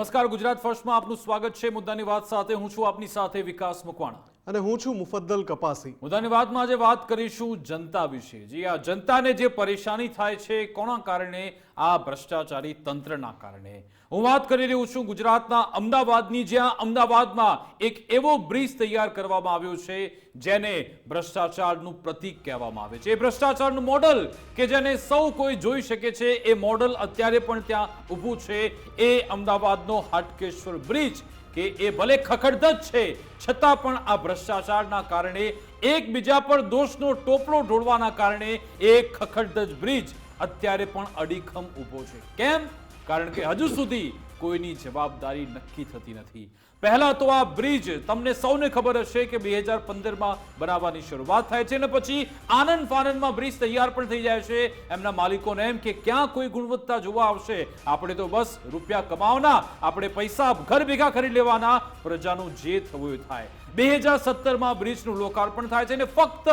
નમસ્કાર ગુજરાત ફર્સ્ટમાં આપનું સ્વાગત છે. મુદ્દાની વાત સાથે હું છું આપની સાથે વિકાસ મકવાણા. અને હું છું મુફદ્દલ કપાસી. મુદ્દાની વાતમાં આજે વાત કરીશું જનતા વિશે. જે આ જનતાને જે પરેશાની થાય છે કોના કારણે આ ભ્રષ્ટાચારી તંત્રના કારણે. હું વાત કરી રહ્યો છું ગુજરાતના અમદાવાદની, જ્યાં અમદાવાદમાં એક એવો બ્રિજ તૈયાર કરવામાં આવ્યો છે, જેને ભ્રષ્ટાચારનું પ્રતીક કહેવામાં આવે છે. એ ભ્રષ્ટાચારનું મોડલ કે જેને સૌ કોઈ જોઈ શકે છે, એ મોડલ અત્યારે પણ ત્યાં ઊભું છે. એ અમદાવાદનો હાટકેશ્વર બ્રિજ કે એ ભલે ખખડધજ છે, છતાં પણ આ ભ્રષ્ટાચારના કારણે, એકબીજા પર દોષનો ટોપલો ઢોળવાના કારણે, એ ખખડધજ બ્રિજ અત્યારે પણ અડીખમ ઊભો છે. કેમ? કારણ કે હજુ સુધી કોઈની જવાબદારી નક્કી થતી નથી. પહેલા તો આ બ્રિજ તમને સૌને ખબર હશે કે બે હજાર પંદરમાં બનાવવાની શરૂઆત થાય છે અને પછી આનંદ ફાનંદમાં બ્રિજ તૈયાર પણ થઈ જાય છે. એમના માલિકોને એમ કે ક્યાં કોઈ ગુણવત્તા જોવા આવશે? આપણે તો બસ રૂપિયા કમાવાના આપણે પૈસા ઘર ભેગા કરી લેવાના, પ્રજાનું જે થવું થાય. બે હજાર સત્તરમાં બ્રિજનું લોકાર્પણ થાય છે અને ફક્ત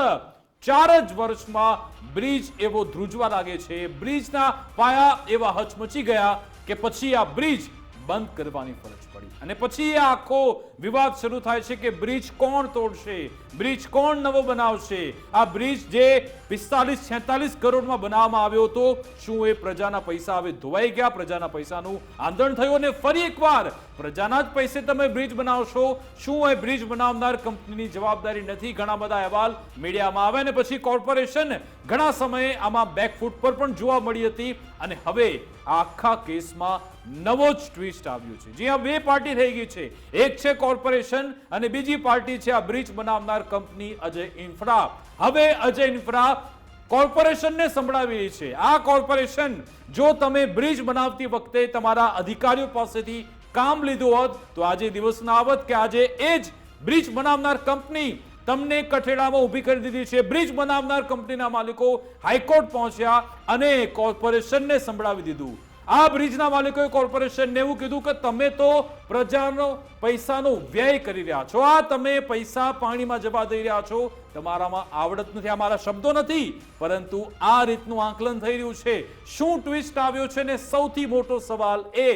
ચાર જ વર્ષમાં બ્રિજ એવો ધ્રુજવા લાગે છે. બ્રિજના પાયા એવા હચમચી ગયા કે પછી આ બ્રિજ બંધ કરવાની ફરજ પડી. અને પછી આખો વિવાદ શરૂ થાય છે કે બ્રિજ કોણ તોડશે? બ્રિજ કોણ નવો બનાવશે? આ બ્રિજ જે પિસ્તાલીસ, છેતાલીસ કરોડમાં બનાવવામાં આવ્યો હતો, શું એ પ્રજાના પૈસા હવે ધોવાઈ ગયા? પ્રજાના પૈસાનું આંદોલન થયું અને ફરી એકવાર પ્રજાના જ પૈસે તમે બ્રિજ બનાવશો? શું એ બ્રિજ બનાવનાર કંપનીની જવાબદારી નથી? ઘણા બધા અહેવાલ મીડિયામાં આવે અને પછી કોર્પોરેશન ઘણા સમયે આમાં બેકફૂટ પર પણ જોવા મળી હતી. અને હવે આખા કેસમાં નવો જ ટ્વિસ્ટ આવ્યું છે. જ્યાં બે પાર્ટી થઈ ગઈ છે. એક છે કોર્પોરેશન અને બીજી પાર્ટી છે આ બ્રિજ બનાવનાર કંપની અજય ઇન્ફ્રા. હવે અજય ઇન્ફ્રા કોર્પોરેશનને સંભળાવી રહી છે. આ કોર્પોરેશન જો તમે બ્રિજ બનાવતી વખતે તમારા અધિકારીઓ પાસેથી કામ લીધું હોત, તો આજે દિવસ ના આવત કે આજે એ જ બ્રિજ બનાવનાર કંપની તમને કઠેડામાં ઊભી કરી દીધી છે. બ્રિજ બનાવનાર કંપનીના માલિકો હાઈકોર્ટ પહોંચ્યા અને કોર્પોરેશનને સંભળાવી દીધું. આ બ્રિજના માલિકોએ કોર્પોરેશનને એવું કીધું કે તમે તો પ્રજાનો પૈસાનો વ્યય કરી રહ્યા છો. આ તમે પૈસા પાણીમાં જવા દઈ રહ્યા છો. તમારામાં આવડત નથી, આ મારા શબ્દો નથી, પરંતુ આ રીતનું આંકલન થઈ રહ્યું છે. શું ટ્વિસ્ટ આવ્યો છે ને સૌથી મોટો સવાલ એ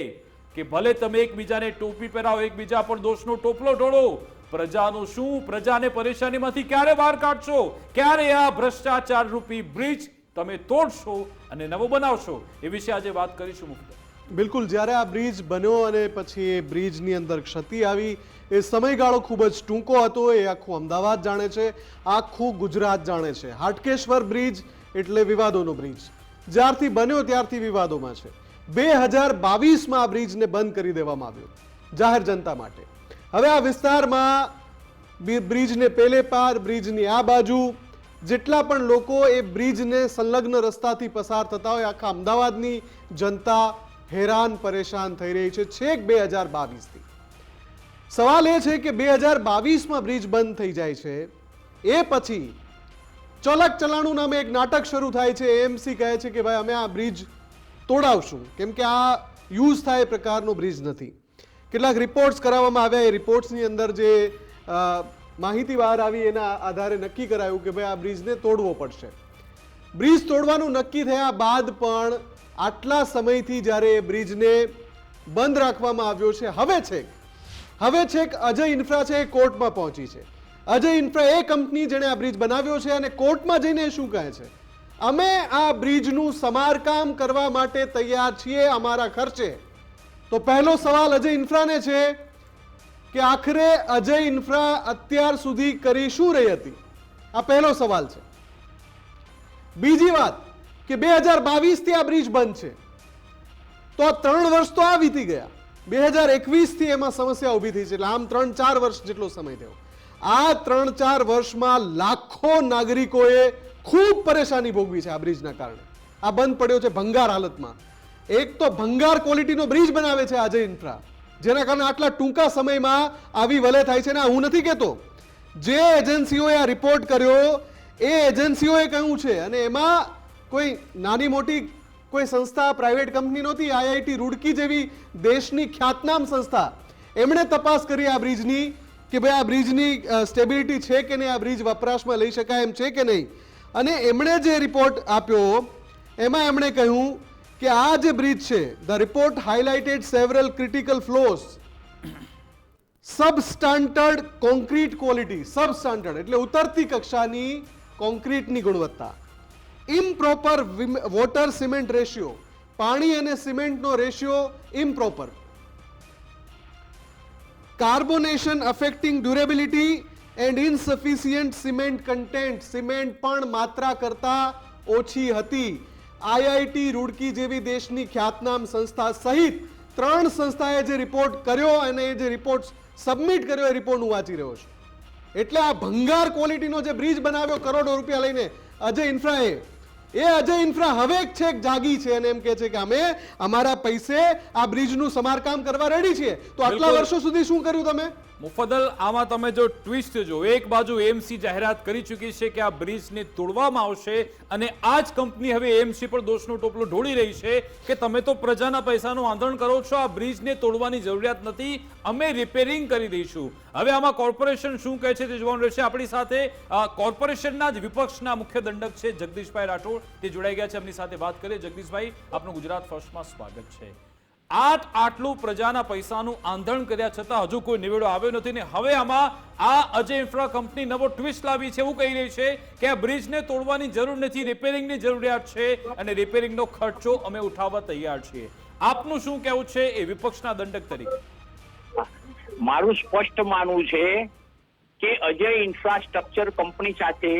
કે ભલે તમે એકબીજાને ટોપી પહેરાવો, એકબીજા પર દોષનો ટોપલો ઢોળો, પ્રજાનું શું? પ્રજાને પરેશાનીમાંથી ક્યારે બહાર કાઢશો? ક્યારે આ ભ્રષ્ટાચાર રૂપી બ્રિજ તમે તોડશો અને નવો બનાવશો એ વિશે આજે વાત કરીશું મુખ્ય બિલકુલ, જ્યારે આ બ્રિજ બન્યો અને પછી એ બ્રિજની અંદર ક્ષતિ આવી, એ સમયગાળો ખૂબ જ ટૂંકો હતો, એ આખું અમદાવાદ જાણે છે, આખું ગુજરાત જાણે છે. હાટકેશ્વર બ્રિજ એટલે વિવાદોનો બ્રિજ. જ્યારથી બન્યો ત્યારથી વિવાદોમાં છે. બે હજાર બાવીસમાં આ બ્રિજને બંધ કરી દેવામાં આવ્યો, જાહેર જનતા માટે. હવે આ વિસ્તારમાં બ્રિજને પેલે પાર, બ્રિજની આ બાજુ જેટલા પણ લોકો એ બ્રિજને સંલગ્ન રસ્તાથી પસાર થતા હોય, આખા અમદાવાદની જનતા હેરાન પરેશાન થઈ રહી છે. છેક બે હજાર બાવીસથી. સવાલ એ છે કે બે હજાર બાવીસમાં બ્રિજ બંધ થઈ જાય છે. એ પછી ચલક ચલાણું નામે એક નાટક શરૂ થાય છે. એમસી કહે છે કે ભાઈ અમે આ બ્રિજ તોડાવશું. કેમ કે આ યુઝ થાય પ્રકારનો બ્રિજ નથી. કેટલાક રિપોર્ટ્સ કરાવવામાં આવ્યા. એ રિપોર્ટ્સની અંદર જે માહિતી બહાર આવી એના આધારે નક્કી કરાયું કે ભાઈ આ બ્રિજને તોડવો પડશે. બ્રિજ તોડવાનું નક્કી થયા બાદ પણ આટલા સમયથી જ્યારે એ બ્રિજને બંધ રાખવામાં આવ્યો છે, હવે છેક હવે છેક અજય ઇન્ફ્રા છે એ કોર્ટમાં પહોંચી છે. અજય ઇન્ફ્રા એ કંપની જેણે આ બ્રિજ બનાવ્યો છે અને કોર્ટમાં જઈને શું કહે છે? અમે આ બ્રિજનું સમારકામ કરવા માટે તૈયાર છીએ અમારા ખર્ચે. તો પહેલો સવાલ અજય ઇન્ફ્રાને છે કે આખરે અજય ઇન્ફ્રા અત્યાર સુધી કરી શું રહી હતી? આ પહેલો સવાલ છે. બીજી વાત કે બે હજાર બાવીસથી આ બ્રિજ બંધ છે. તો આ ત્રણ વર્ષ તો આ વીતી ગયા. બે હજાર એકવીસથી એમાં સમસ્યા ઊભી થઈ છે. એટલે આમ ત્રણ ચાર વર્ષ જેટલો સમય થયો. આ ત્રણ ચાર વર્ષમાં લાખો નાગરિકોએ ખૂબ પરેશાની ભોગવી છે આ બ્રિજના કારણે. આ બંધ પડ્યો છે ભંગાર હાલતમાં. એક તો ભંગાર ક્વોલિટીનો બ્રિજ બનાવે છે અજય ઇન્ફ્રા. જેના કારણે આટલા ટૂંકા સમયમાં આવી વલે થાય છે ને હું નથી કહેતો. જે એજન્સીઓએ આ રિપોર્ટ કર્યો, એ એજન્સીઓએ કહ્યું છે અને એમાં કોઈ નાની મોટી કોઈ સંસ્થા પ્રાઇવેટ કંપની નહોતી આઈઆઈટી રૂડકી જેવી દેશની ખ્યાતનામ સંસ્થા. એમણે તપાસ કરી આ બ્રિજની કે ભાઈ આ બ્રિજની સ્ટેબિલિટી છે કે નહીં, આ બ્રિજ વપરાશમાં લઈ શકાય એમ છે કે નહીં. અને એમણે જે રિપોર્ટ આપ્યો, એમાં એમણે કહ્યું કે આ જે બ્રિજ છે the report highlighted several critical flaws substandard concrete quality substandard એટલે ઉતરતી કક્ષાની કોન્ક્રીટની ગુણવત્તા. ઇમ્પ્રોપર વોટર સિમેન્ટ રેશિયો પાણી અને સિમેન્ટનો ratio improper carbonation affecting durability and insufficient cement content cement પણ માત્રા કરતા ઓછી હતી. આઈઆઈટી રૂડકી જેવી દેશની ખ્યાતનામ સંસ્થા સહિત ત્રણ સંસ્થાએ જે રિપોર્ટ કર્યો અને એ જે રિપોર્ટ સબમિટ કર્યો એ રિપોર્ટ હું વાંચી રહ્યો છું. એટલે આ ભંગાર ક્વોલિટીનો જે બ્રિજ બનાવ્યો કરોડો રૂપિયા લઈને અજય ઇન્ફ્રાએ એ અજય ઇન્ફ્રા હવે છેક જાગી છે અને એમ કે છે કે અમે અમારા પૈસે આ બ્રિજનું સમારકામ કરવા રેડી છીએ. તો આટલા વર્ષો સુધી શું કર્યું તમે? મુફદ્દલ, આમાં તમે જો ટ્વિસ્ટ જો, એક બાજુ એમસી જાહેરાત કરી ચૂકી છે કે આ બ્રિજને તોડવામાં આવશે અને આ જ કંપની હવે એમસી પર દોષનો ટોપલો ઢોળી રહી છે કે તમે તો પ્રજાના પૈસાનું આંદોલન કરો છો, આ બ્રિજને તોડવાની જરૂરિયાત નથી, અમે રિપેરિંગ કરી દઈશું. હવે આમાં કોર્પોરેશન શું કહે છે તે જોવાનું રહેશે. આપણી સાથે કોર્પોરેશનના જ વિપક્ષના મુખ્ય દંડક છે જગદીશભાઈ રાઠોડ. તે જોડાઈ ગયા છે. એમની સાથે વાત કરીએ. જગદીશભાઈ, આપનું ગુજરાત ફર્સ્ટમાં સ્વાગત છે. આટ આટલું પ્રજાના પૈસાનું આંધણ કર્યા છતાં હજુ કોઈ નિવેડો આવ્યો નથી ને હવે આમાં આ અજય ઇન્ફ્રા કંપની નવો ટ્વિસ્ટ લાવી છે એવું કહી રહી છે કે આ બ્રિજને તોડવાની જરૂર નથી રિપેરિંગની જરૂરિયાત છે અને રિપેરિંગનો ખર્ચો અમે ઉઠાવવા તૈયાર છીએ. આપનું શું કહેવું છે એ વિપક્ષના દંડક તરીકે? મારું સ્પષ્ટ માનવું છે કે અજય ઇન્ફ્રાસ્ટ્રક્ચર કંપની સાથે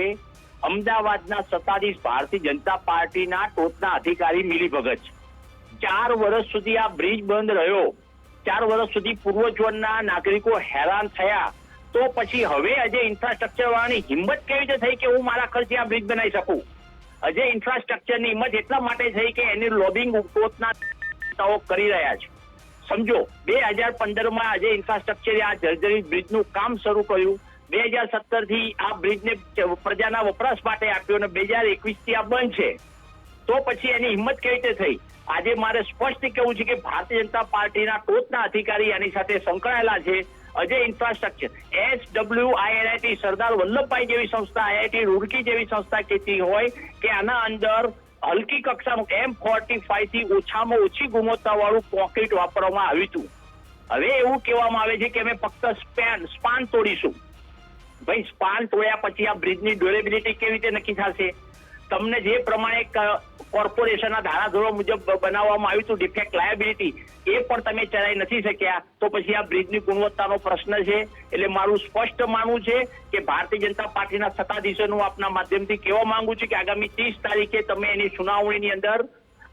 અમદાવાદના સત્તાધીશ ભારતીય જનતા પાર્ટીના ટોચના અધિકારી મિલીભગત છે. ચાર વર્ષ સુધી આ બ્રિજ બંધ રહ્યો. ચાર વર્ષ સુધી પૂર્વજોના નાગરિકો હેરાન થયા. તો પછી હવે અજય ઇન્ફ્રાસ્ટ્રક્ચર વાળાની હિંમત કેવી રીતે થઈ કે હું મારા ખર્ચે આ બ્રિજ બનાવી શકું? અજય ઇન્ફ્રાસ્ટ્રક્ચરની હિંમત એટલા માટે થઈ કે એની લોબિંગ નેતાઓ કરી રહ્યા છે. સમજો, બે હજાર પંદરમાં અજય ઇન્ફ્રાસ્ટ્રક્ચરે આ જર્જરિત બ્રિજનું કામ શરૂ કર્યું. બે હજાર સત્તરથી આ બ્રિજને પ્રજાના વપરાશ માટે આપ્યો અને બે હજાર એકવીસથી આ બંધ છે. તો પછી એની હિંમત કેવી રીતે થઈ? આજે મારે સ્પષ્ટ કહેવું છે કે ભારતીય જનતા પાર્ટીના ટોચના અધિકારી એની સાથે સંકળાયેલા છે Ajay infrastructure. S W IIT Sardar Vallabhbhai જેવી સંસ્થા આઈઆઈટી રૂડકી જેવી સંસ્થા કહેતી હોય કે આના અંદર હલકી કક્ષાનું એમ ફોર્ટી ફાઈવથી ઓછામાં ઓછી ગુણવત્તા વાળું કોન્ક્રીટ વાપરવામાં આવ્યું હતું. હવે એવું કહેવામાં આવે છે કે અમે ફક્ત સ્પેન, સ્પાન તોડીશું. ભાઈ, સ્પાન તોડ્યા પછી આ બ્રિજની ડ્યુરેબિલિટી કેવી રીતે નક્કી થશે? તમને જે પ્રમાણે કોર્પોરેશનના ધારાધોરણ મુજબ બનાવવામાં આવ્યું હતું ડિફેક્ટ લાયબિલિટી એ પણ તમે ચલાવી નથી શક્યા. તો પછી આ બ્રિજની ગુણવત્તાનો પ્રશ્ન છે. એટલે મારું સ્પષ્ટ માનવું છે કે ભારતીય જનતા પાર્ટીના સત્તાધીશોનું આપના માધ્યમથી કહેવા માંગુ છું કે આગામી ત્રીસ તારીખે તમે એની સુનાવણીની અંદર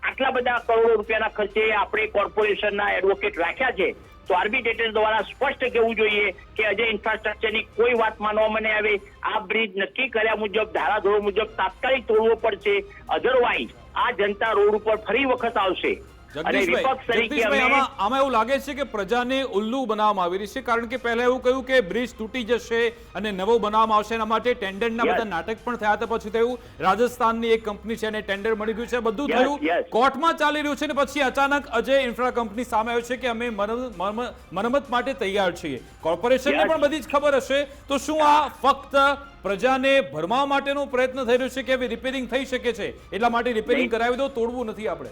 આટલા બધા કરોડો રૂપિયાના ખર્ચે આપણે કોર્પોરેશનના એડવોકેટ રાખ્યા છે. તો આર્બિટ્રેટર દ્વારા સ્પષ્ટ કહેવું જોઈએ કે અજય ઇન્ફ્રાસ્ટ્રક્ચરની કોઈ વાત માનવામાં નહીં આવે. આ બ્રિજ નક્કી કર્યા મુજબ, ધારાધોરણ મુજબ તાત્કાલિક તોડવો પડશે. અધરવાઇઝ આ જનતા રોડ ઉપર ફરી વખત આવશે. અને આમાં એવું લાગે છે કે પ્રજાને ઉલ્લુ બનાવવામાં આવી રહી છે કારણ કે પહેલા એવું કહ્યું કે બ્રિજ તૂટી જશે અને નવો બનાવવામાં આવશે એના માટે ટેન્ડરના બધા નાટક પણ થયા હતા પછી થયું રાજસ્થાનની એક કંપની છે અને ટેન્ડર મળી ગયું છે બધું થયું. કોર્ટમાં ચાલી રહ્યું છે ને પછી અચાનક અજય ઇન્ફ્રા કંપની સામે આવ્યું છે કે અમે મરમ- મરમ- મરમત માટે તૈયાર છીએ. કોર્પોરેશનને. પણ બધી જ ખબર હશે. તો શું આ ફક્ત પ્રજાને ભરમાવા માટેનો પ્રયત્ન થઈ રહ્યો છે કે હવે રિપેરિંગ થઈ શકે છે? એટલા માટે રિપેરિંગ. કરાવી દો તોડવું નથી આપણે.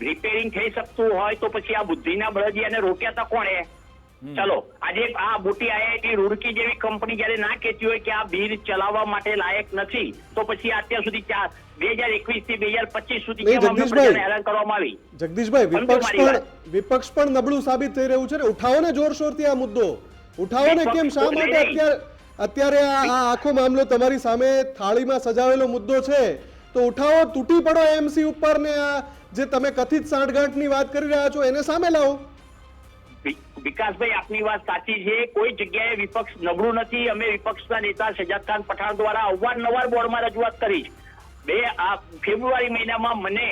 રિપેરિંગ થઈ શકતું હોય તો પછી આ બુદ્ધિના બળદિયાને રોક્યા હતા કોણે? ચલો આજે આ મોટી આઈઆઈટી રૂડકી જેવી કંપની જયારે ના કહેતી હોય કે આ બીર ચલાવવા માટે લાયક નથી તો પછી અત્યાર સુધી ચાર બે હજાર એકવીસથી બે હજાર પચીસ સુધી. હેરાન કરવામાં આવી? જગદીશભાઈ વિપક્ષ પણ વિપક્ષ પણ નબળું સાબિત થઈ રહ્યું છે ને? ઉઠાવો ને જોરશોરથી આ મુદ્દો. ઉઠાવો ને કેમ? શા માટે અત્યારે અત્યારે આ આ આખો મામલો તમારી સામે થાળીમાં સજાવેલો મુદ્દો છે. તો ઉઠાવો તૂટી પડો એમસી ઉપર ને આ જે તમે કથિત સાંઠગાંઠની વાત કરી રહ્યા છો, એને સામે લાવો. વિકાસભાઈ, આપની વાત સાચી છે. કોઈ જગ્યાએ વિપક્ષ નબળું નથી. અમે વિપક્ષના નેતા સજાદ ખાન પઠાણ દ્વારા અવારનવાર બોર્ડમાં રજૂઆત કરી બે, આ ફેબ્રુઆરી મહિનામાં મને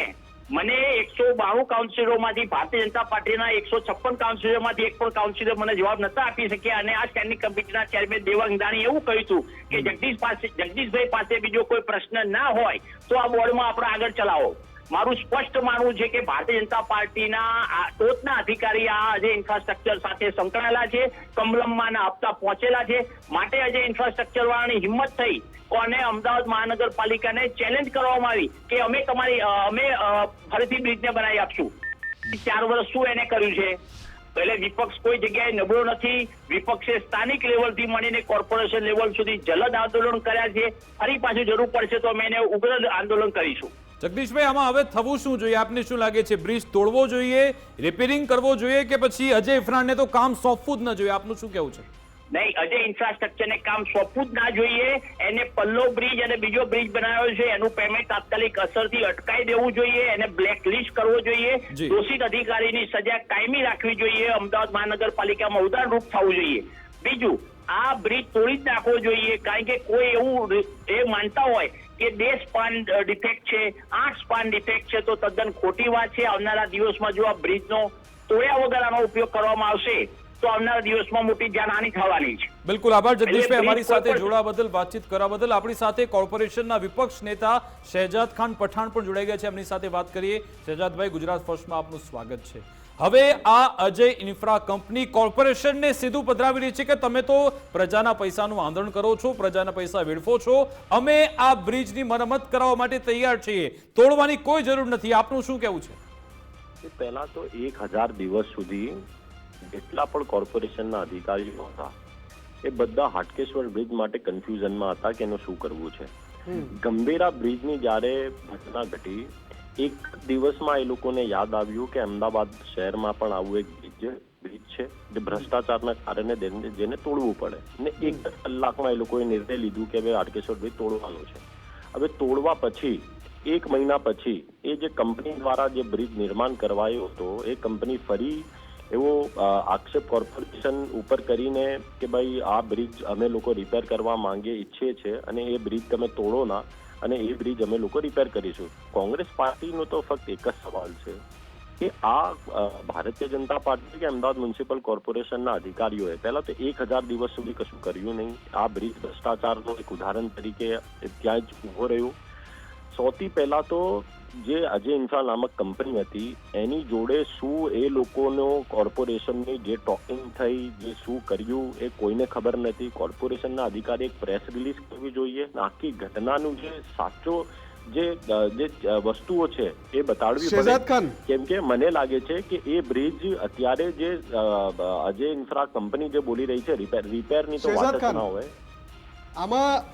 મને એકસો બાણું કાઉન્સિલરોમાંથી ભારતીય જનતા પાર્ટીના એકસો છપ્પન કાઉન્સિલરમાંથી એક પણ કાઉન્સિલર મને જવાબ નતા આપી શક્યા. અને આ સ્ટેન્ડિંગ કમિટીના ચેરમેન દેવાંગ દાણી એવું કહ્યું હતું કે જગદીશ પાસે, જગદીશભાઈ પાસે બીજો કોઈ પ્રશ્ન ના હોય, તો આ બોર્ડમાં આપણે આગળ ચલાવો. મારું સ્પષ્ટ માનવું છે કે ભારતીય જનતા પાર્ટીના ટોચના અધિકારી આ અજય ઇન્ફ્રાસ્ટ્રક્ચર સાથે સંકળાયેલા છે, કમલમમાં હપ્તા પહોંચેલા છે. માટે અજય ઇન્ફ્રાસ્ટ્રક્ચર વાળાની હિંમત થઈ અને અમદાવાદ મહાનગરપાલિકાને ચેલેન્જ કરવામાં આવી કે અમે તમારી અમે ફરીથી બ્રિજને બનાવી આપશું. ચાર વર્ષ શું એને કર્યું છે? એટલે વિપક્ષ કોઈ જગ્યાએ નબળો નથી. વિપક્ષે સ્થાનિક લેવલથી મળીને કોર્પોરેશન લેવલ સુધી જલદ આંદોલન કર્યા છે. ફરી પાછું જરૂર પડશે તો અમે એને ઉગ્ર આંદોલન કરીશું. જગદીશભાઈ આમાં હવે થવું શું જોઈએ? આપને શું લાગે છે? બ્રિજ તોડવો જોઈએ? રિપેરિંગ કરવો જોઈએ કે પછી અજય ઇફરાનને તો કામ સોંપવું જ ન જોઈએ? આપનું શું કહેવું છે? નહીં અજય ઇન્ફ્રાસ્ટ્રક્ચરને કામ સોંપવું જ ના જોઈએ. એને પલ્લો બ્રિજ અને બીજો બ્રિજ બનાવ્યો છે એનું પેમેન્ટ તાત્કાલિક અસરથી અટકાઈ દેવું જોઈએ એને બ્લેક લિસ્ટ કરવો જોઈએ. દોષિત અધિકારીની સજા કાયમી રાખવી જોઈએ. અમદાવાદ મહાનગરપાલિકામાં ઉદાહરણરૂપ થવું જોઈએ. બીજું આ બ્રિજ તોડી જ નાખવો જોઈએ. કારણ કે કોઈ એવું એ માનતા હોય કે બે સ્પાન ડિફેક્ટ છે આઠ સ્પાન ડિફેક્ટ છે તો તદ્દન ખોટી વાત છે. આવનારા દિવસમાં જો આ બ્રિજનો તોડ્યા વગર આનો ઉપયોગ કરવામાં આવશે તો આવનારા દિવસમાં મોટી જાનહાની થવાની છે. બિલકુલ આભાર જગદીશભાઈ. અમારી સાથે જોડા બદલ વાતચીત કરવા બદલ આપણી સાથે કોર્પોરેશનના વિપક્ષ નેતા શહેજાદ ખાન પઠાણ પણ જોડાઈ ગયા છે. એમની સાથે વાત કરીએ. શહેજાદભાઈ ગુજરાત ફર્સ્ટમાં આપનું સ્વાગત છે. હવે આ અજય ઇન્ફ્રા કંપની કોર્પોરેશનને સીધું પધરાવી રહી છે કે તમે તો પ્રજાના પૈસાનું આંદોલન કરો છો પ્રજાના પૈસા વેડફો છો. અમે આ બ્રિજની મરમ્મત કરાવવા માટે તૈયાર છીએ. તોડવાની કોઈ જરૂર નથી. આપનું શું કહેવું છે? એ પહેલા તો એક હજાર દિવસ સુધી જેટલા પણ કોર્પોરેશનના અધિકારીઓ હતા એ બધા હાટકેશ્વર બ્રિજ માટે કન્ફ્યુઝનમાં હતા કે એનું શું કરવું છે. ગંભીરા બ્રિજની જ્યારે ઘટના ઘટી એક દિવસમાં એ લોકોને યાદ આવ્યું કે અમદાવાદ શહેરમાં પણ આવું એક બ્રિજ બ્રિજ છે જે ભ્રષ્ટાચારના કારણે જેને તોડવું પડે. ને એક કલાકમાં એ લોકોએ નિર્ણય લીધું કે હવે આડકેશ્વર બ્રિજ તોડવાનું છે. હવે તોડવા પછી, એક મહિના પછી, એ જે કંપની દ્વારા જે બ્રિજ નિર્માણ કરવાયો હતો, એ કંપની ફરી એવો આક્ષેપ કોર્પોરેશન ઉપર કરીને કે ભાઈ આ બ્રિજ અમે લોકો રિપેર કરવા માંગીએ ઈચ્છીએ છે અને એ બ્રિજ તમે તોડો ના અને એ બ્રિજ અમે લોકો રિપેર કરીશું. કોંગ્રેસ પાર્ટીનો તો ફક્ત એક જ સવાલ છે કે આ ભારતીય જનતા પાર્ટી કે અમદાવાદ મ્યુનિસિપલ કોર્પોરેશનના અધિકારીઓએ પહેલાં તો એક હજાર દિવસ સુધી કશું કર્યું નહીં. આ બ્રિજ ભ્રષ્ટાચારનું એક ઉદાહરણ તરીકે ત્યાં જ ઊભો રહ્યો. સૌથી પહેલાં તો જે અજય ઇન્ફ્રા નામક કંપની હતી એની જોડે શું એ લોકોનો કોર્પોરેશનની જે ટોકિંગ થઈ જે શું કર્યું એ કોઈને ખબર નથી. કોર્પોરેશનના અધિકારી એક પ્રેસ રિલીઝ કરવી જોઈએ. આખી ઘટનાનું જે સાચો જે જે વસ્તુઓ છે એ બતાડવી પડે. કેમ કે મને લાગે છે કે એ બ્રિજ અત્યારે જે અજય ઇન્ફ્રા કંપની જે બોલી રહી છે રિપેર રિપેરની તો વાત ના હોય. આમાં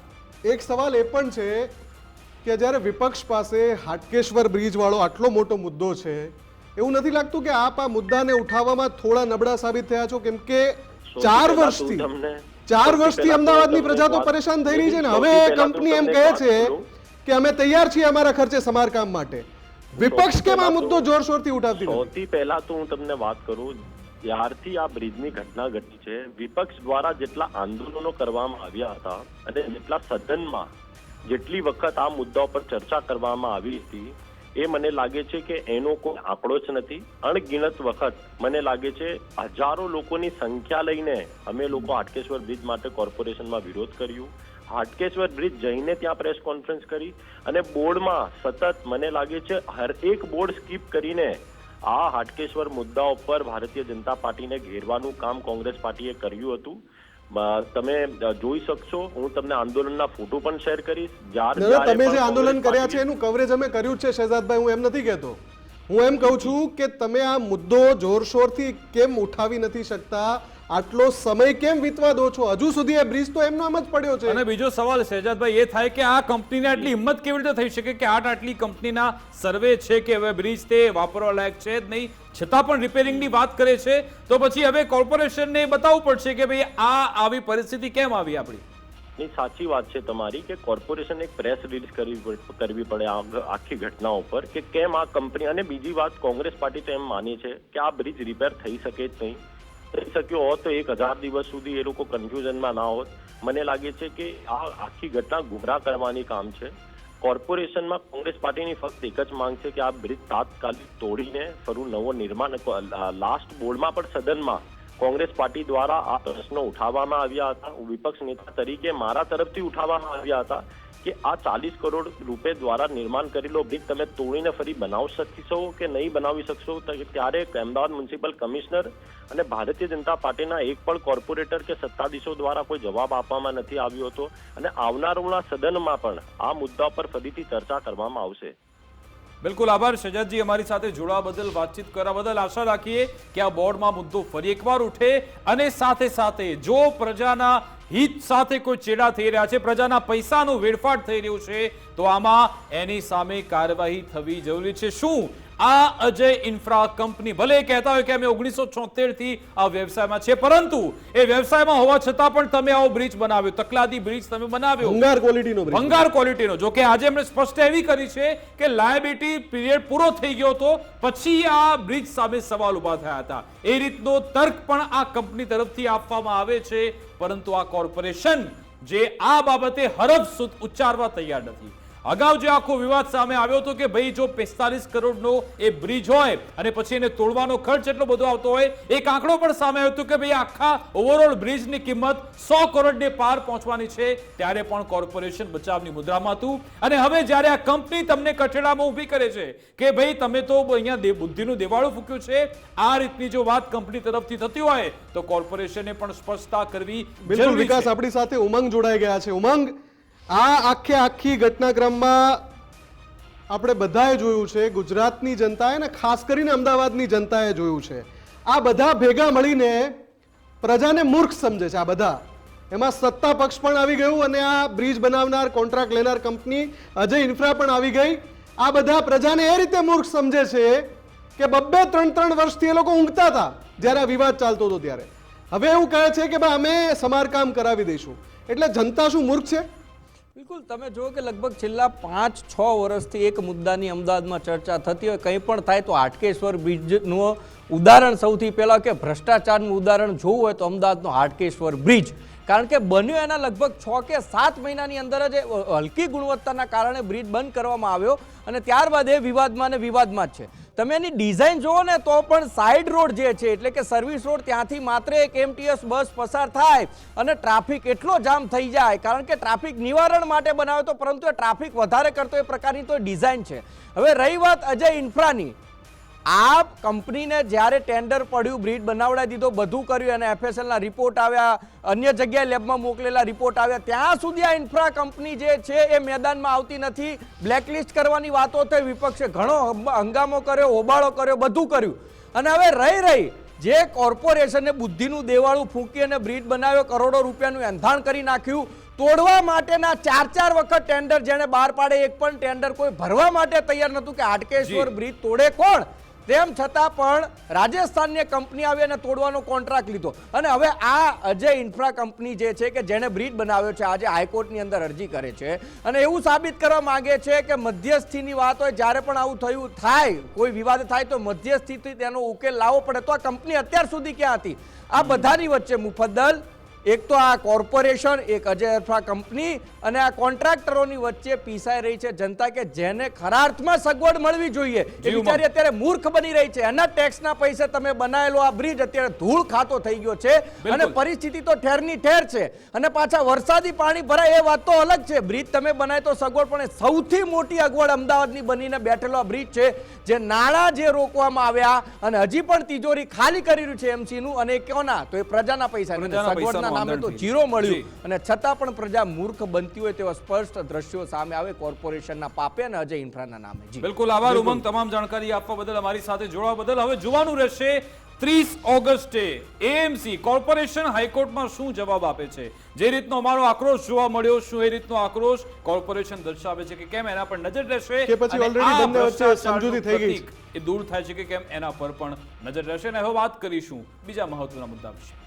એક સવાલ એ પણ છે કે જ્યારે વિપક્ષ પાસે હાટકેશ્વર બ્રિજવાળો આટલો મોટો મુદ્દો છે એવું નથી લાગતું કે આપ આ મુદ્દાને ઉઠાવવામાં થોડા નબળા સાબિત થયા છો? કેમ કે ચાર વર્ષથી ચાર વર્ષથી અમદાવાદની પ્રજા તો પરેશાન થઈ રહી છે ને. હવે કંપની એમ કહે છે કે અમે તૈયાર છીએ અમારા ખર્ચે સમારકામ માટે. વિપક્ષ કેમ આ મુદ્દો જોરશોરથી ઉઠાવતી સૌથી પહેલા તો હું તમને વાત કરું જ્યારથી આ બ્રિજની ઘટના ઘટી છે વિપક્ષ દ્વારા જેટલા આંદોલનો કરવામાં આવ્યા હતા અને જેટલા સદનમાં જેટલી વખત આ મુદ્દા પર ચર્ચા કરવામાં આવી હતી, એ મને લાગે છે કે એનો કોઈ આંકડો જ નથી. અણગિણત વખત મને લાગે છે હજારો લોકોની સંખ્યા લઈને અમે લોકો હાટકેશ્વર બ્રિજ માટે કોર્પોરેશનમાં વિરોધ કર્યું. હાટકેશ્વર બ્રિજ જઈને ત્યાં પ્રેસ કોન્ફરન્સ કરી અને બોર્ડમાં સતત મને લાગે છે હર એક બોર્ડ સ્કીપ કરીને આ હાટકેશ્વર મુદ્દા ઉપર ભારતીય જનતા પાર્ટીને ઘેરવાનું કામ કોંગ્રેસ પાર્ટીએ કર્યું હતું. તમે જોઈ શકશો. હું તમને આંદોલનના ફોટો પણ શેર કરીશ. તમે જે આંદોલન કર્યા છે એનું કવરેજ અમે કર્યું છે શહેજાદભાઈ હું એમ નથી કહેતો. હું એમ કહું છું કે તમે આ મુદ્દો જોરશોરથી કેમ ઉઠાવી નથી શકતા? આટલો સમય કેમ વીતવા દો છો? હજુ સુધી એ બ્રિજ તો એમનો એમ જ પડ્યો છે. અને બીજો સવાલ શહેજાદભાઈ એ થાય કે આ કંપનીને આટલી હિંમત કેવી રીતે થઈ શકે કે આટ આટલી કંપનીના સર્વે છે કે હવે બ્રિજ તે વાપરવા લાયક છે જ નહીં? છતાં પણ રિપેરિંગની વાત કરે છે. તો પછી હવે કોર્પોરેશનને બતાવવું પડશે કે ભાઈ આ આવી પરિસ્થિતિ કેમ આવી આપણી? ની સાચી વાત છે તમારી કે કોર્પોરેશન એક પ્રેસ રિલીઝ કરવી કરવી પડે આખી ઘટના ઉપર કે કેમ આ કંપની અને બીજી વાત કોંગ્રેસ પાર્ટી તો એમ માની છે કે આ બ્રિજ રિપેર થઈ શકે જ નહીં. થઈ શક્યો હોત તો એક હજાર દિવસ સુધી એ લોકો કન્ફ્યુઝનમાં ના હોત. મને લાગે છે કે આ આખી ઘટના ગુમરાહ કરવાની કામ છે. કોર્પોરેશનમાં કોંગ્રેસ પાર્ટીની ફક્ત એક જ માંગ છે કે આ બ્રિજ તાત્કાલિક તોડીને ફરું નવો નિર્માણ લાસ્ટ બોર્ડમાં પણ સદનમાં કોંગ્રેસ પાર્ટી દ્વારા આ પ્રશ્નો ઉઠાવવામાં આવ્યા હતા. વિપક્ષ નેતા તરીકે મારા તરફથી ઉઠાવવામાં આવ્યા હતા કે આ ચાલીસ કરોડ રૂપે દ્વારા નિર્માણ કરેલો બ્રિજ તમે તોડીને ફરી બનાવી શકશો કે નહીં બનાવી શકશો? ત્યારે અમદાવાદ મ્યુનિસિપલ કમિશનર અને ભારતીય જનતા પાર્ટીના એક પણ કોર્પોરેટર કે સત્તાધીશો દ્વારા કોઈ જવાબ આપવામાં નથી આવ્યો હતો. અને આવનારોના સદનમાં પણ આ મુદ્દા પર ફરીથી ચર્ચા કરવામાં આવશે. બિલકુલ આભાર. શજાદજી અમારી સાથે જોડાવા બદલ, વાતચીત કરવા બદલ આશા રાખીએ કે આ બોર્ડમાં મુદ્દો ફરી એકવાર ઉઠે અને સાથે સાથે જો પ્રજાના હિત સાથે કોઈ ચેડા થઈ રહ્યા છે, પ્રજાના પૈસાનું વેડફાટ થઈ રહ્યું છે, તો આમાં એની સામે કાર્યવાહી થવી જરૂરી છે. શું આ અજય ઇન્ફ્રા કંપની ભલે કહેતા હોય કે અમે ઓગણીસો થી આ વ્યવસાયમાં છે પરંતુ એ વ્યવસાયમાં હોવા છતાં પણ તમે આવો બ્રિજ બનાવ્યો તકલાદી બ્રિજ તમે બનાવ્યો. ભંગાર ક્વોલિટીનો ભંગાર ક્વોલિટીનો. જો કે આજે એમણે સ્પષ્ટ એવી કરી છે કે લાયબિલિટી પીરિયડ પૂરો થઈ ગયો હતો પછી આ બ્રિજ સામે સવાલ ઊભા થયા હતા. એ રીતનો તર્ક પણ આ કંપની તરફથી આપવામાં આવે છે પરંતુ આ કોર્પોરેશન જે આ બાબતે હરફ સુધ ઉચ્ચારવા તૈયાર નથી. અગાઉ જે આખો વિવાદ સામે આવ્યો હતો કે ભાઈ જો પિસ્તાલીસ કરોડનો એ બ્રિજ હોય અને પછી એને તોડવાનો ખર્ચ એટલો બધો આવતો હોય એક આંકડો પણ સામે આવ્યો હતો કે ભાઈ આખા ઓવરઓલ બ્રિજની કિંમત સો કરોડને પાર પહોંચવાની છે ત્યારે પણ કોર્પોરેશન બચાવની મુદ્રામાં હતું. અને હવે જ્યારે આ કંપની તમને કઠેડામાં ઊભી કરે છે કે ભાઈ તમે તો અહીંયા બુદ્ધિનું દેવાળું ફૂક્યું છે આ રીતની જો વાત કંપની તરફથી થતી હોય તો કોર્પોરેશને પણ સ્પષ્ટતા કરવી બિલકુલ વિકાસ આપણી સાથે ઉમંગ જોડાઈ ગયા છે. ઉમંગ આ આખે આખી ઘટનાક્રમમાં આપણે બધાએ જોયું છે, ગુજરાતની જનતાએ અને ખાસ કરીને અમદાવાદની જનતાએ જોયું છે. આ બધા ભેગા મળીને પ્રજાને મૂર્ખ સમજે છે આ બધા. એમાં સત્તા પક્ષ પણ આવી ગયું અને આ બ્રિજ બનાવનાર, કોન્ટ્રાક્ટ લેનાર કંપની, અજય ઇન્ફ્રા પણ આવી ગઈ. આ બધા પ્રજાને એ રીતે મૂર્ખ સમજે છે કે બબ્બે ત્રણ ત્રણ વર્ષથી એ લોકો ઊંઘતા હતા જ્યારે આ વિવાદ ચાલતો હતો ત્યારે. હવે એવું કહે છે કે ભાઈ અમે સમારકામ કરાવી દઈશું. એટલે જનતા શું મૂર્ખ છે? બિલકુલ, તમે જો કે લગભગ છેલ્લા પાંચ, છ વર્ષથી એક મુદ્દાની અમદાવાદમાં ચર્ચા થતી હોય, કંઈ પણ થાય તો હાટકેશ્વર બ્રિજનું ઉદાહરણ સૌથી પહેલાં કે ભ્રષ્ટાચારનું ઉદાહરણ જોવું હોય તો અમદાવાદનો હાટકેશ્વર બ્રિજ. કારણ કે બન્યો એના લગભગ છ કે સાત મહિનાની અંદર જ હલકી ગુણવત્તાના કારણે બ્રિજ બંધ કરવામાં આવ્યો અને ત્યારબાદ એ વિવાદમાં ને વિવાદમાં જ છે. તમે એની ડિઝાઇન જુઓ ને તો પણ સાઇડ રોડ જે છે, એટલે કે સર્વિસ રોડ ત્યાંથી માત્ર એક એમટીએસ બસ પસાર થાય અને ટ્રાફિક એટલો જામ થઈ જાય, કારણ કે ટ્રાફિક નિવારણ માટે બનાવ્યો તો પરંતુ એ ટ્રાફિક વધારે કરતો એ પ્રકારની તો ડિઝાઇન છે. હવે રહી વાત અજય ઇન્ફ્રાની. આ કંપનીને જ્યારે ટેન્ડર પડ્યું બ્રિડ બનાવડાવી દીધો બધું કર્યું અને એફએસએલના રિપોર્ટ આવ્યા અન્ય જગ્યાએ લેબમાં મોકલેલા રિપોર્ટ આવ્યા ત્યાં સુધી આ ઇન્ફ્રા કંપની જે છે એ મેદાનમાં આવતી નથી. બ્લેકલિસ્ટ કરવાની વાતો થઈ વિપક્ષે ઘણો હંગામો કર્યો હોબાળો કર્યો બધું કર્યું. અને હવે રહી રહી જે કોર્પોરેશને બુદ્ધિનું દેવાળું ફૂંકી અને બ્રિડ બનાવ્યો કરોડો રૂપિયાનું એંધાણ કરી નાખ્યું તોડવા માટેના ચાર ચાર વખત ટેન્ડર જેણે બહાર પાડે એક પણ ટેન્ડર કોઈ ભરવા માટે તૈયાર નહોતું કે હાટકેશ્વર બ્રિજ તોડે કોણ? તેમ છતાં પણ રાજસ્થાનની કંપની આવી અને તોડવાનો કોન્ટ્રાક્ટ લીધો. અને હવે આ અજય ઇન્ફ્રા કંપની જે છે કે જેણે બ્રિજ બનાવ્યો છે, આજે હાઈકોર્ટની અંદર અરજી કરે છે. અને એવું સાબિત કરવા માંગે છે કે મધ્યસ્થીની વાત હોય, જ્યારે પણ આવું થયું, થાય, કોઈ વિવાદ થાય તો મધ્યસ્થીથી તેનો ઉકેલ લાવવો પડે. તો આ કંપની અત્યાર સુધી ક્યાં હતી? આ બધાની વચ્ચે મુફદ્દલ એક તો આ કોર્પોરેશન એક અજય અરફા કંપની અને આ કોન્ટ્રાક્ટરોની વચ્ચે પીસાઈ રહી છે. જનતા કે જેને ખરા અર્થમાં સગવડ મળવી જોઈએ. એ બિચારી અત્યારે મૂર્ખ બની રહી છે. એના ટેક્સના પૈસે તમે બનાવેલો આ બ્રિજ અત્યારે ધૂળ ખાતો થઈ ગયો છે અને પરિસ્થિતિ તો ઠેરની ઠેર છે. અને પાછા વરસાદી પાણી ભરાય એ વાત તો અલગ છે. બ્રિજ તમે બનાય તો સગવડ પણ સૌથી મોટી અગવડ અમદાવાદની બનીને બેઠેલો આ બ્રિજ છે. જે નાણાં જે રોકવામાં આવ્યા અને હજી પણ તિજોરી ખાલી કરી રહ્યું છે એમસી નું અને કોના? તો એ પ્રજાના પૈસા સગવડના પૈસાનું નામે તો જીરો મળ્યું. અને છતાં પણ પ્રજા મૂર્ખ બનતી હોય તેવા સ્પષ્ટ દ્રશ્યો સામે આવે કોર્પોરેશનના પાપે અને અજય ઇન્ફ્રાના નામે. જી. બિલકુલ આભાર ઉમંગ. તમામ જાણકારી આપવા બદલ અમારી સાથે જોડવા બદલ. હવે જોવાનું રહેશે ત્રીસ ઓગસ્ટે એએમસી કોર્પોરેશન હાઈકોર્ટમાં શું જવાબ આપે છે? જે રીતનો અમારો આક્રોશ જોવા મળ્યો શું એ રીતનો આક્રોશ કોર્પોરેશન દર્શાવે છે કે કેમ એના પર નજર રહેશે? કે પછી ઓલરેડી બંને વચ્ચે સમજૂતી થઈ ગઈ એ દૂર થાય છે કે કેમ એના પર પણ નજર રહેશે. અને હવે વાત કરીશું બીજા મહત્વના મુદ્દા વિશે.